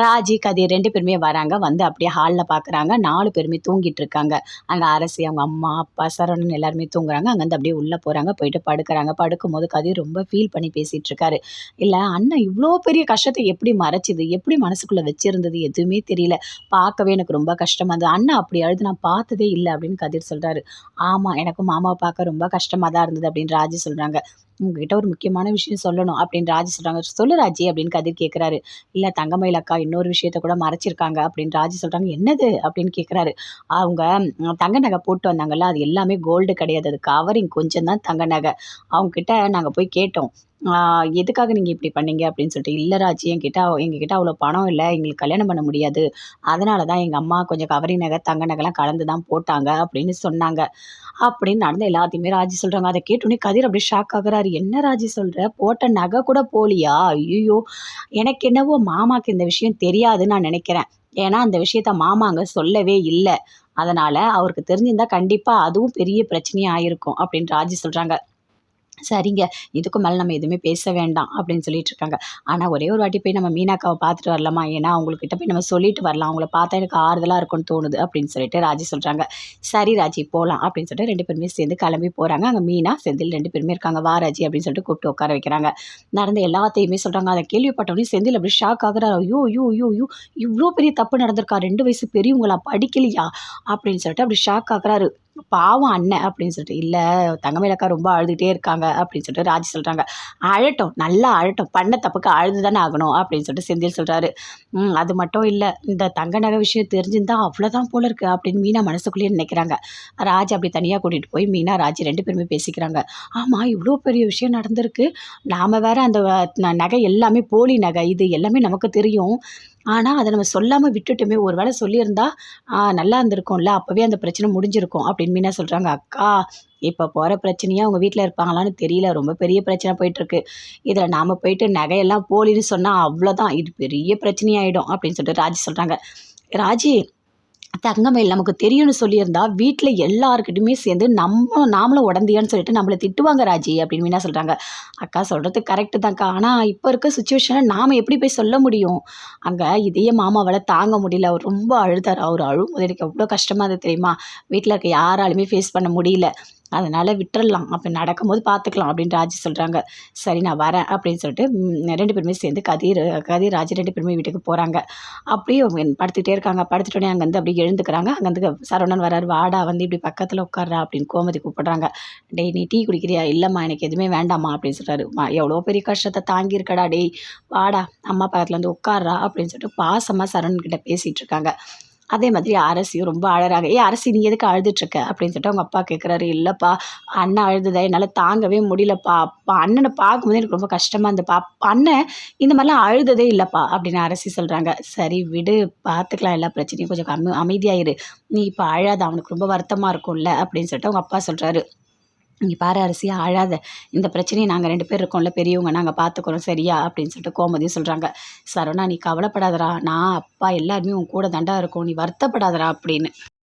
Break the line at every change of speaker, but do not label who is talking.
ராஜி கதிர் ரெண்டு பேருமே வராங்க. வந்து அப்படியே ஹாலில் பார்க்குறாங்க நாலு பேருமே தூங்கிட்டு இருக்காங்க. அங்கே அரசி அவங்க அம்மா அப்பா சரவணன் எல்லாருமே தூங்குறாங்க. அங்கேருந்து அப்படியே உள்ளே போகிறாங்க போயிட்டு படுக்கிறாங்க. படுக்கும்போது கதிர் ரொம்ப ஃபீல் பண்ணி பேசிகிட்டு இருக்காரு. இல்லை அண்ணன் இவ்வளோ பெரிய கஷ்டத்தை எப்படி மறைச்சிது? எப்படி மனசுக்குள்ளே வச்சிருந்தது? எதுவுமே தெரியல. பார்க்கவே எனக்கு ரொம்ப கஷ்டமாக இருந்தது. அண்ணன் அப்படி அழுது நான் பார்த்ததே இல்லை அப்படின்னு கதிர் சொல்கிறாரு ஆமாம் எனக்கும் மாமாவை பார்க்க ரொம்ப கஷ்டமாக தான் இருந்தது அப்படின்னு ராஜி சொல்கிறாங்க உங்ககிட்ட ஒரு முக்கியமான விஷயம் சொல்லணும் அப்படின்னு ராஜி சொல்கிறாங்க சொல்லு ராஜி அப்படின்னு கதிர் கேட்குறாரு இல்லை தங்கமயில் அக்கா இன்னொரு விஷயத்த கூட மறைச்சிருக்காங்க அப்படின்னு ராஜி சொல்கிறாங்க என்னது? அப்படின்னு கேட்குறாரு அவங்க தங்க நகை போட்டு வந்தாங்கல்ல அது எல்லாமே கோல்டு கிடையாது. அது கவரிங் கொஞ்சம் தான் தங்க நகை. அவங்கக்கிட்ட நாங்கள் போய் கேட்டோம். எதுக்காக நீங்கள் இப்படி பண்ணீங்க அப்படின்னு சொல்லிட்டு இல்லை ராஜி என்கிட்ட எங்ககிட்ட அவ்வளோ பணம் இல்லை எங்களுக்கு கல்யாணம் பண்ண முடியாது. அதனால தான் எங்கள் அம்மா கொஞ்சம் கவரி நகை தங்க நகைலாம் கலந்து தான் போட்டாங்க அப்படின்னு சொன்னாங்க. அப்படின்னு நடந்த எல்லாத்தையுமே ராஜி சொல்கிறாங்க அதை கேட்டோன்னே கதிர் அப்படியே ஷாக் ஆகுறாரு. என்ன ராஜி சொல்கிற போட்ட நகை கூட போலியா? ஐயோ எனக்கு என்னவோ மாமாக்கு இந்த விஷயம் தெரியாதுன்னு நான் நினைக்கிறேன். ஏன்னா அந்த விஷயத்த அங்கே சொல்லவே இல்லை. அதனால் அவருக்கு தெரிஞ்சிருந்தா கண்டிப்பாக அதுவும் பெரிய பிரச்சனையாக இருக்கும் அப்படின்னு ராஜி சொல்கிறாங்க சரிங்க இதுக்கு மேலே நம்ம எதுவுமே பேச வேண்டாம் அப்படின்னு சொல்லிட்டு இருக்காங்க. ஆனால் ஒரே ஒரு வாட்டி போய் நம்ம மீனாக்காவை பார்த்துட்டு வரலாமா? ஏன்னா அவங்கக்கிட்ட போய் நம்ம சொல்லிட்டு வரலாம். அவங்கள பார்த்தா எனக்கு ஆறுதலாக இருக்கும்னு தோணுது அப்படின்னு சொல்லிட்டு ராஜி சொல்கிறாங்க சரி ராஜி போகலாம் அப்படின்னு சொல்லிட்டு ரெண்டு பேருமே சேர்ந்து கிளம்பி போகிறாங்க அங்கே மீனா செந்தில் ரெண்டு பேருமே இருக்காங்க. வா ராஜி அப்படின்னு சொல்லிட்டு கூப்பிட்டு உட்கார வைக்கிறாங்க. நடந்த எல்லாத்தையுமே சொல்கிறாங்க அதை கேள்விப்பட்டவனே செந்தில் அப்படி ஷாக் ஆகிறார். ஐயோ ஐயோ ஐயோ ஐயோ இவ்வளோ பெரிய தப்பு நடந்திருக்கா? ரெண்டு வயசு பெரியவங்களா? படிக்கலையா? அப்படின்னு சொல்லிட்டு அப்படி ஷாக் ஆகிறாரு. பாவம் அண்ணன் அப்படின்னு சொல்லிட்டு இல்லை தங்கமேலக்கா ரொம்ப அழுதுகிட்டே இருக்காங்க அப்படின்னு சொல்லிட்டு ராஜி சொல்கிறாங்க அழட்டும் நல்லா அழட்டும் பண்ண தப்புக்கு அழுது தானே ஆகணும் அப்படின்னு சொல்லிட்டு செந்தில் சொல்கிறாரு அது மட்டும் இல்லை இந்த தங்க நகை விஷயம் தெரிஞ்சிருந்தா அவ்வளோதான் போல இருக்குது அப்படின்னு மீனா மனசுக்குள்ளேயே நினைக்கிறாங்க. ராஜ் அப்படி தனியாக கூட்டிகிட்டு போய் மீனா ராஜ் ரெண்டு பேருமே பேசிக்கிறாங்க. ஆமாம் இவ்வளோ பெரிய விஷயம் நடந்திருக்கு. நாம் வேற அந்த ந- நகை எல்லாமே போலி நகை இது எல்லாமே நமக்கு தெரியும். ஆனால் அதை நம்ம சொல்லாமல் விட்டுட்டுமே ஒரு வேளை சொல்லியிருந்தா நல்லா இருந்திருக்கும்ல அப்போவே அந்த பிரச்சனை முடிஞ்சிருக்கும் அப்படின்னு மீனா சொல்கிறாங்க அக்கா இப்போ போகிற பிரச்சனையாக அவங்க வீட்டில் இருப்பாங்களான்னு தெரியல ரொம்ப பெரிய பிரச்சனை போயிட்டுருக்கு. இதில் நாம் போயிட்டு நகையெல்லாம் போலின்னு சொன்னால் அவ்வளோதான் இது பெரிய பிரச்சனையாயிடும் அப்படின்னு சொல்லிட்டு ராஜி சொல்கிறாங்க ராஜி தங்கமயில் நமக்கு தெரியும்னு சொல்லியிருந்தா வீட்டில் எல்லாருக்கிட்டையுமே சேர்ந்து நம்ம நாமளும் உடந்தியான்னு சொல்லிட்டு நம்மளை திட்டுவாங்க ராஜி அப்படின்னு மீனா சொல்கிறாங்க அக்கா சொல்கிறது கரெக்டு தான்க்கா. ஆனால் இப்போ இருக்க சுச்சுவேஷனை நாம் எப்படி போய் சொல்ல முடியும்? அங்கே இதையே மாமாவால் தாங்க முடியல. அவர் ரொம்ப அழுதார். அவர் அழும்போது எனக்கு எவ்வளோ கஷ்டமாக இருந்தது தெரியுமா? வீட்டில் இருக்க யாராலுமே ஃபேஸ் பண்ண முடியல. அதனால் விட்டுறலாம். அப்போ நடக்கும்போது பார்த்துக்கலாம் அப்படின்னு ராஜி சொல்கிறாங்க சரி நான் வரேன் அப்படின்னு சொல்லிட்டு ரெண்டு பேருமே சேர்ந்து கதிர் கதிர் ராஜி ரெண்டு பேருமே வீட்டுக்கு போகிறாங்க அப்படியே அவங்க படுத்துக்கிட்டே இருக்காங்க. படுத்துட்டோன்னே அங்கேருந்து அப்படியே எழுந்துக்கிறாங்க. அங்கேருந்து சரவணன் வராரு. வாடா வந்து இப்படி பக்கத்தில் உட்கார்றா அப்படின்னு கோமதி கூப்பிடுறாங்க. டேய் நீ டீ குடிக்கிறியா? இல்லைம்மா எனக்கு எதுவுமே வேண்டாம்மா அப்படின்னு சொல்கிறாரு எவ்வளோ பெரிய கஷ்டத்தை தாங்கியிருக்கடா டேய். வாடா அம்மா பக்கத்தில் வந்து உட்கார்றா அப்படின்னு சொல்லிட்டு பாசமாக சரவணன் கிட்ட பேசிகிட்டு இருக்காங்க. அதே மாதிரி அரசியும் ரொம்ப அழறாங்க ஏ அரசி நீ எதுக்கு அழுதுட்ருக்க? அப்படின்னு சொல்லிட்டு அவங்க அப்பா கேட்குறாரு இல்லைப்பா அண்ணன் அழுதுதா என்னால் தாங்கவே முடியலப்பா. அப்பா அண்ணனை பார்க்கும்போது எனக்கு ரொம்ப கஷ்டமாக இருந்தப்பா அண்ணன் இந்த மாதிரிலாம் அழுததே இல்லைப்பா அப்படின்னு அரசி சொல்கிறாங்க சரி விடு பார்த்துக்கலாம் எல்லா பிரச்சனையும். கொஞ்சம் கம்மி அமைதியாயிரு. நீ இப்போ அழாத. அவனுக்கு ரொம்ப வருத்தமாக இருக்கும்ல அப்படின்னு சொல்லிட்டு அவங்க அப்பா சொல்கிறாரு நீ பாரு அரிசியாக அழாத இந்த பிரச்சனையை நாங்கள் ரெண்டு பேர் இருக்கோம்ல பெரியவங்க நாங்கள் பார்த்துக்குறோம் சரியா? அப்படின்னு சொல்லிட்டு கோமதியும் சொல்கிறாங்க சரவணா நீ கவலைப்படாதடா. நான் அப்பா எல்லாருமே உன் கூட தாண்டா இருக்கோம். நீ வருத்தப்படாதடா அப்படின்னு.